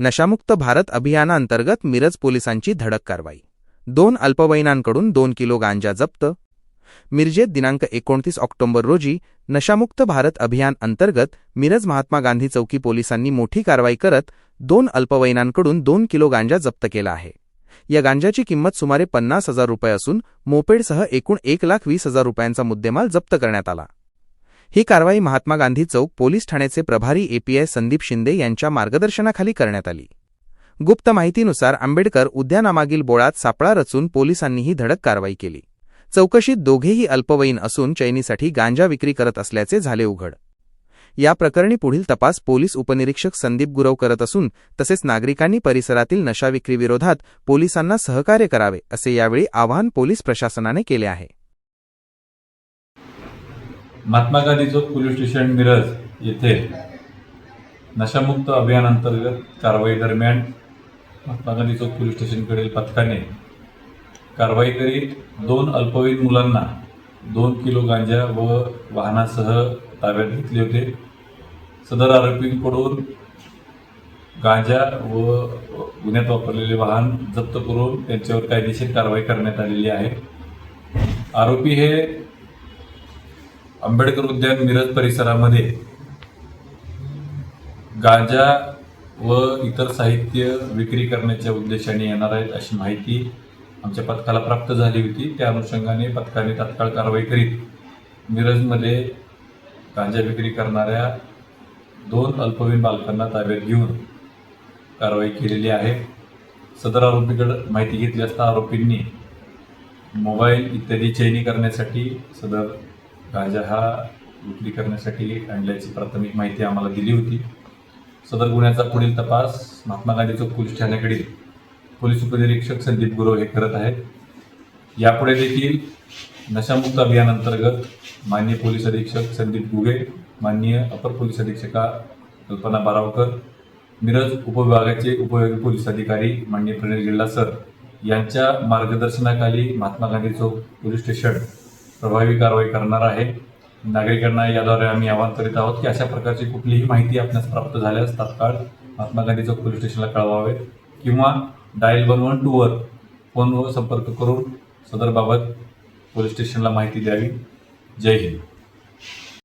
नशामुक्त भारत अभियानांतर्गत मिरज पोलिसांची धडक कारवाई. दोन अल्पवयीनांकडून दोन किलो गांजा जप्त. मिरजेत दिनांक एकोणतीस ऑक्टोबर रोजी नशामुक्त भारत अभियान अंतर्गत मिरज महात्मा गांधी चौकी पोलिसांनी मोठी कारवाई करत दोन अल्पवयीनांकडून दोन किलो गांजा जप्त केला आहे. या गांजाची किंमत सुमारे पन्नास हजार रुपये असून मोपेडसह एकूण एक लाख वीस हजार रुपयांचा मुद्देमाल जप्त करण्यात आला. ही कारवाई महात्मा गांधी चौक पोलीस ठाण्याचे प्रभारी एपीआय संदीप शिंदे यांच्या मार्गदर्शनाखाली करण्यात आली. गुप्त माहितीनुसार आंबेडकर उद्यानामागील बोळात सापळा रचून पोलिसांनी ही धडक कारवाई केली. चौकशीत दोघेही अल्पवयीन असून चैनीसाठी गांजा विक्री करत असल्याचे झाले उघड. या प्रकरणी पुढील तपास पोलीस उपनिरीक्षक संदीप गुरव करत असून तसेच नागरिकांनी परिसरातील नशा विक्रीविरोधात पोलिसांना सहकार्य करावे असे यावेळी आवाहन पोलीस प्रशासनाने केले आहे. महात्मा गांधी चौक पोलीस स्टेशन मिरज येथे नशामुक्त अभियानांतर्गत कारवाई दरम्यान महात्मा गांधी चौक पोलीस स्टेशनकडील पथकाने कारवाई करीत दोन अल्पवयीन मुलांना दोन किलो गांजा व वाहनासह ताब्यात घेतले होते. सदर आरोपींकडून गांजा व गुन्ह्यात वापरलेले वाहन जप्त करून त्यांच्यावर कायदेशीर कारवाई करण्यात आलेली आहे. आरोपी हे आंबेडकर उद्यान मिरज परिसरामध्ये गांजा व इतर साहित्य विक्री करण्याच्या उद्देशाने येणार आहेत अशी माहिती आमच्या पथकाला प्राप्त झाली होती. त्या अनुषंगाने पथकाने तात्काळ कारवाई करीत मिरजमध्ये गांजा विक्री करणाऱ्या दोन अल्पवयीन बालकांना ताब्यात घेऊन कारवाई केलेली आहे. सदर आरोपीकडं माहिती घेतली असता आरोपींनी मोबाईल इत्यादी चैनी करण्यासाठी सदर गांजा हा विक्री करण्यासाठी आणल्याची प्राथमिक माहिती आम्हाला दिली होती. सदर गुन्ह्याचा पुढील तपास महात्मा गांधी चौक पोलीस ठाण्याकडील पोलीस उपनिरीक्षक संदीप गुरव हे करत आहेत. यापुढे देखील नशामुक्त अभियानांतर्गत मान्य माननीय पोलीस अधीक्षक संदीप गुगे माननीय अपर पोलीस अधीक्षका कल्पना बारावकर मिरज उपविभागाचे उपयोगी पोलीस अधिकारी माननीय प्रणील जिल्हा सर यांच्या मार्गदर्शनाखाली महात्मा गांधी चौक पोलीस स्टेशन प्रभावी कारवाई करणार आहे. नागरिकांना याद्वारे आम्ही आवाहन करीत आहोत की अशा प्रकारची कुठलीही माहिती आपल्यास प्राप्त झाल्यास तात्काळ महात्मा गांधी चौक पोलीस स्टेशनला कळवावे किंवा डायल वन वन टूवर फोनवर संपर्क करून सदरबाबत पोलीस स्टेशनला माहिती द्यावी. जय हिंद.